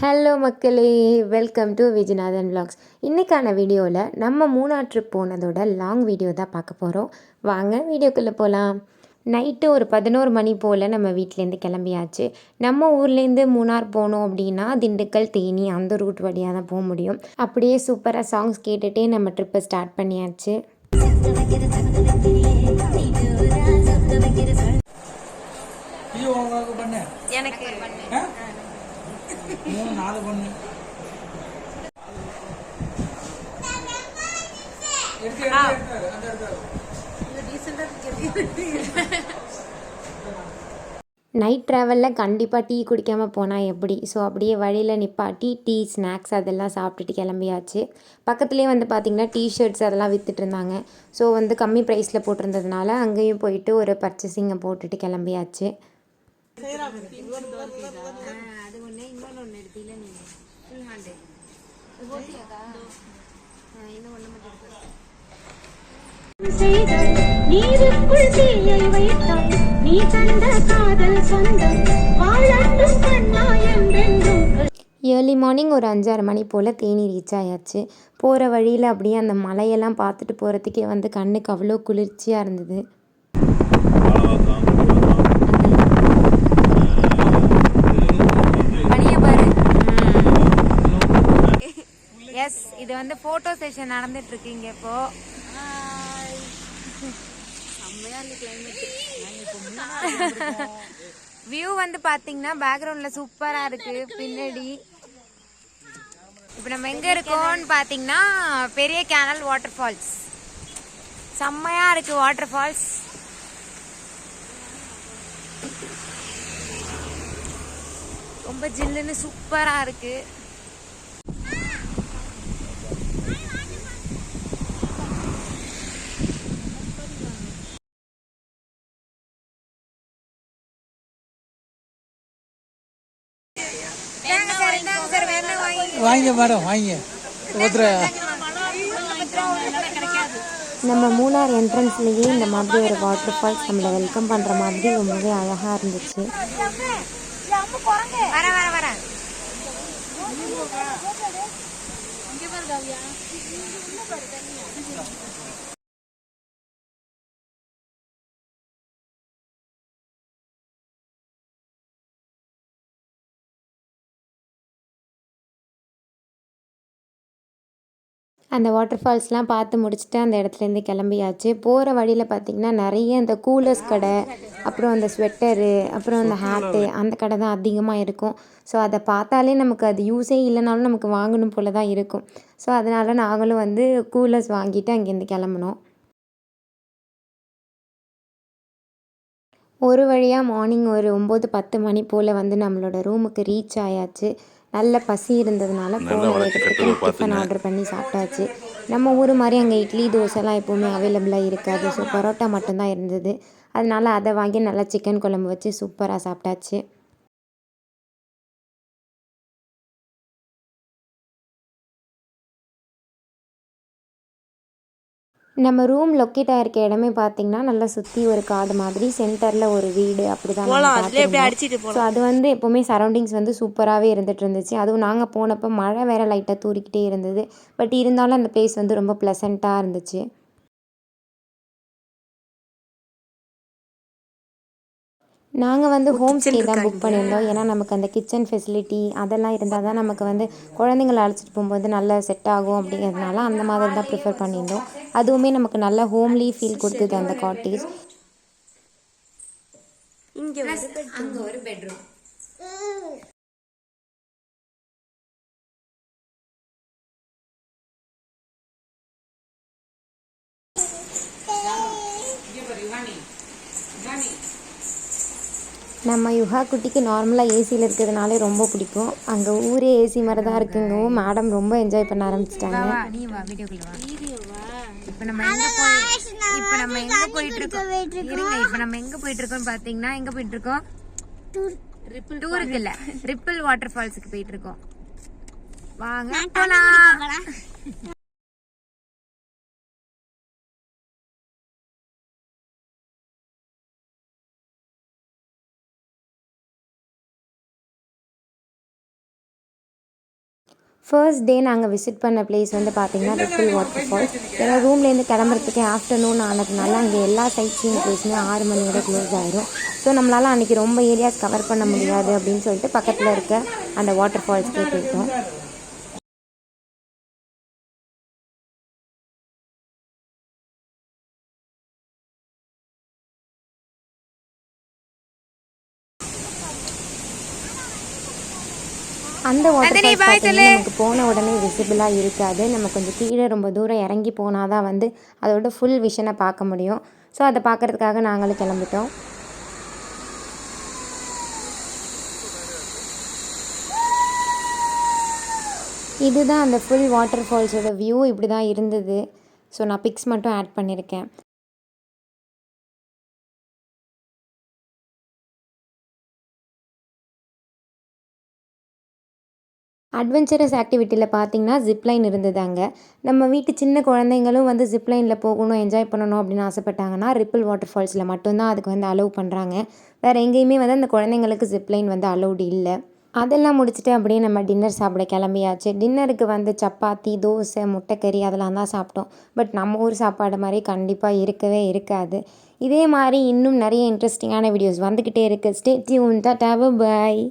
Hello மக்களே. Welcome to Vijayanathan vlogs. இன்றைக்கான வீடியோவில் நம்ம மூணார் ட்ரிப் போனதோட லாங் வீடியோ தான் பார்க்க போகிறோம் வாங்க வீடியோக்குள்ளே போகலாம் நைட்டு ஒரு பதினோரு மணி போல் நம்ம வீட்டிலேருந்து கிளம்பியாச்சு. நம்ம ஊர்லேருந்து மூணார் போனோம் அப்படின்னா திண்டுக்கல் தேனி அந்த ரூட் வழியாக தான் போக முடியும். அப்படியே சூப்பராக சாங்ஸ் கேட்டுகிட்டே நம்ம ட்ரிப்பை ஸ்டார்ட் பண்ணியாச்சு. எனக்கு? மூணு நாலு பண்ணு. நைட் ட்ராவலில் கண்டிப்பாக டீ குடிக்காமல் போனால் எப்படி? ஸோ அப்படியே வழியில் நிப்பாட்டி டீ ஸ்நாக்ஸ் அதெல்லாம் சாப்பிட்டுட்டு கிளம்பியாச்சு. பக்கத்துலேயே வந்து பார்த்திங்கன்னா டிஷர்ட்ஸ் அதெல்லாம் வித்துட்டு இருந்தாங்க. ஸோ வந்து கம்மி ப்ரைஸில் போட்டிருந்ததுனால அங்கேயும் போயிட்டு ஒரு பர்ச்சேசிங்கை போட்டுட்டு கிளம்பியாச்சு. செய்தாய் நீருக்குள் தீயை வைத்தாய் நீ தந்த காதல் சொந்தம் வாழட்டும் கண்ணா என்றென்றும் ஏர்லி மார்னிங் ஒரு அஞ்சாறு மணி போல் தேனி ரீச் ஆயாச்சு. போகிற வழியில் அப்படியே அந்த மலையெல்லாம் பார்த்துட்டு போகிறதுக்கே வந்து கண்ணுக்கு அவ்வளோ குளிர்ச்சியாக இருந்தது எஸ் இது வந்து ஃபோட்டோ செஷன் நடந்துட்டு இருக்கு இங்க இப்போ வியூ வந்து பாத்தீங்கன்னா பேக்ரவுண்ட்ல சூப்பரா இருக்கு. பின்னாடி. இப்போ நம்ம எங்க இருக்கோம்னு பாத்தீங்கன்னா பெரிய கேனல் வாட்டர் ஃபால்ஸ் செம்மையா இருக்கு வாட்டர் ஃபால்ஸ் ரொம்ப ஜில்லுன்னு சூப்பரா இருக்கு. வாங்கி வாங்க மேடம் வாங்க ஒருத்தர் நம்ம மூணார் என்ட்ரன்ஸ்லேயே இந்த மாதிரி ஒரு வாட்டர் ஃபால்ஸ் நம்மளை வெல்கம் பண்ணுற மாதிரி ரொம்பவே அழகாக இருந்துச்சு. வர வர வர. அந்த வாட்டர் ஃபால்ஸ்லாம் பார்த்து முடிச்சுட்டு அந்த இடத்துலேருந்து கிளம்பியாச்சு. போகிற வழியில் பார்த்திங்கன்னா நிறைய இந்த கூலர்ஸ் கடை அப்புறம் அந்த ஸ்வெட்டரு அப்புறம் அந்த ஹேட்டு அந்த கடை தான் அதிகமாக இருக்கும். ஸோ அதை பார்த்தாலே நமக்கு அது யூஸே இல்லைனாலும் நமக்கு வாங்கணும் போல தான் இருக்கும். ஸோ அதனால் நாங்களும் வந்து கூலர்ஸ் வாங்கிட்டு அங்கேருந்து கிளம்புனோம். ஒரு வழியாக மார்னிங் ஒரு ஒம்பது பத்து மணி போல் வந்து நம்மளோட ரூமுக்கு ரீச் ஆயாச்சு. நல்ல பசி இருந்ததுனால டிஃபன் ஆர்டர் பண்ணி சாப்பிட்டாச்சு. நம்ம ஊர் மாதிரி அங்கே இட்லி தோசைலாம் எப்போவுமே அவைலபிளாக இருக்காது. ஸோ பரோட்டா மட்டும்தான் இருந்தது. அதனால அதை வாங்கி நல்லா சிக்கன் குழம்பு வச்சு சூப்பராக சாப்பிட்டாச்சு. நம்ம ரூம் லொக்கேட் ஆயிருக்க இடமே பார்த்தீங்கன்னா நல்லா சுற்றி ஒரு காடு மாதிரி சென்டரில் ஒரு வீடு அப்படி தான் ஸோ அது வந்து எப்போவுமே சரௌண்டிங்ஸ் வந்து சூப்பராகவே இருந்துட்டு இருந்துச்சு. அதுவும் நாங்கள் போனப்போ மழை வேற லைட்டாக தூரிக்கிட்டே இருந்தது. பட் இருந்தாலும் அந்த பிளேஸ் வந்து ரொம்ப ப்ளசண்ட்டாக இருந்துச்சு. நாங்கள் வந்து ஹோம் ஸ்டே தான் புக் பண்ணியிருந்தோம். ஏன்னா நமக்கு அந்த கிச்சன் ஃபெசிலிட்டி அதெல்லாம் இருந்தால் தான் நமக்கு வந்து குழந்தைங்கள அழைச்சிட்டு போகும்போது நல்லா செட் ஆகும் அப்படிங்கிறதுனால அந்த மாதிரி தான் ப்ரிஃபர் பண்ணியிருந்தோம். அதுவுமே நமக்கு நல்ல ஹோம்லி ஃபீல் கொடுத்தது அந்த காட்டேஜ் அங்கே ஒரு பெட்ரூம் நம்ம யுகா குட்டிக்கு நார்மலாக ஏசியில் இருக்கிறதுனாலே ரொம்ப பிடிக்கும். அங்கே ஊரே ஏசி மாதிரி தான் இருக்குங்கவும் மேடம் ரொம்ப என்ஜாய் பண்ண ஆரம்பிச்சிட்டாங்க நீ வா வீடியோக்குள்ள வா இப்போ நம்ம எங்க போய் இப்போ நம்ம எங்க போயிட்டு இருக்கோம்? இருங்க இப்போ நம்ம எங்க போயிட்டு இருக்கோம் பாத்தீங்கன்னா எங்க போயிட்டு இருக்கோம் டூருக்கு இல்ல ரிப்பிள் வாட்டர் ஃபால்ஸுக்கு போயிட்டு இருக்கோம் வாங்க போலாம். ஃபர்ஸ்ட் டே நாங்கள் விசிட் பண்ண பிளேஸ் வந்து பார்த்தீங்கன்னா ரிப்பிள் வாட்டர் ஃபால்ஸ் ஏன்னா ரூம்லேருந்து கிளம்புறதுக்கே ஆஃப்டர்நூன் ஆனதுனால அங்கே எல்லா சைட் சீயிங் பிளேஸுமே ஆறு மணியோட க்ளோஸ் ஆயிரும். ஸோ நம்மளால் அன்றைக்கி ரொம்ப ஏரியாஸ் கவர் பண்ண முடியாது அப்படின்னு சொல்லிட்டு பக்கத்தில் இருக்க அந்த வாட்டர் ஃபால்ஸ்க்கே போயிட்டோம் அந்த வாட்டர் ஃபால்ஸ் பார்த்தீங்கன்னா நமக்கு போன உடனே விசிபிளாக இருக்காது. நம்ம கொஞ்சம் கீழே ரொம்ப தூரம் இறங்கி போனால் தான் வந்து அதோட ஃபுல் விஷனை பார்க்க முடியும். ஸோ அதை பார்க்கறதுக்காக நாங்களும் கிளம்பிட்டோம். இதுதான் அந்த ஃபுல் வாட்டர் ஃபால்ஸோட வியூ இப்படி தான் இருந்தது. ஸோ நான் பிக்ஸ் மட்டும் ஆட் பண்ணியிருக்கேன் அட்வென்ச்சரஸ் ஆக்டிவிட்டியில் பார்த்தீங்கன்னா ஜிப்லைன் இருந்தது அங்கே நம்ம வீட்டு சின்ன குழந்தைங்களும் வந்து ஜிப்லைனில் போகணும் என்ஜாய் பண்ணணும் அப்படின்னு ஆசைப்பட்டாங்கன்னா ரிப்பிள் வாட்டர் ஃபால்ஸில் மட்டும்தான் அதுக்கு வந்து அலோவ் பண்ணுறாங்க வேறு எங்கேயுமே வந்து அந்த குழந்தைங்களுக்கு ஜிப்லைன் வந்து அலௌடு இல்லை. அதெல்லாம் முடிச்சுட்டு அப்படியே நம்ம டின்னர் சாப்பிட கிளம்பியாச்சு. டின்னருக்கு வந்து சப்பாத்தி தோசை முட்டைக்கறி அதெல்லாம் தான் சாப்பிட்டோம். பட் நம்ம ஊர் சாப்பாடு மாதிரி கண்டிப்பாக இருக்கவே இருக்காது. இதே மாதிரி இன்னும் நிறைய இன்ட்ரெஸ்டிங்கான வீடியோஸ் வந்துக்கிட்டே இருக்குது ஸ்டே டியூன் டாட்டா பாய்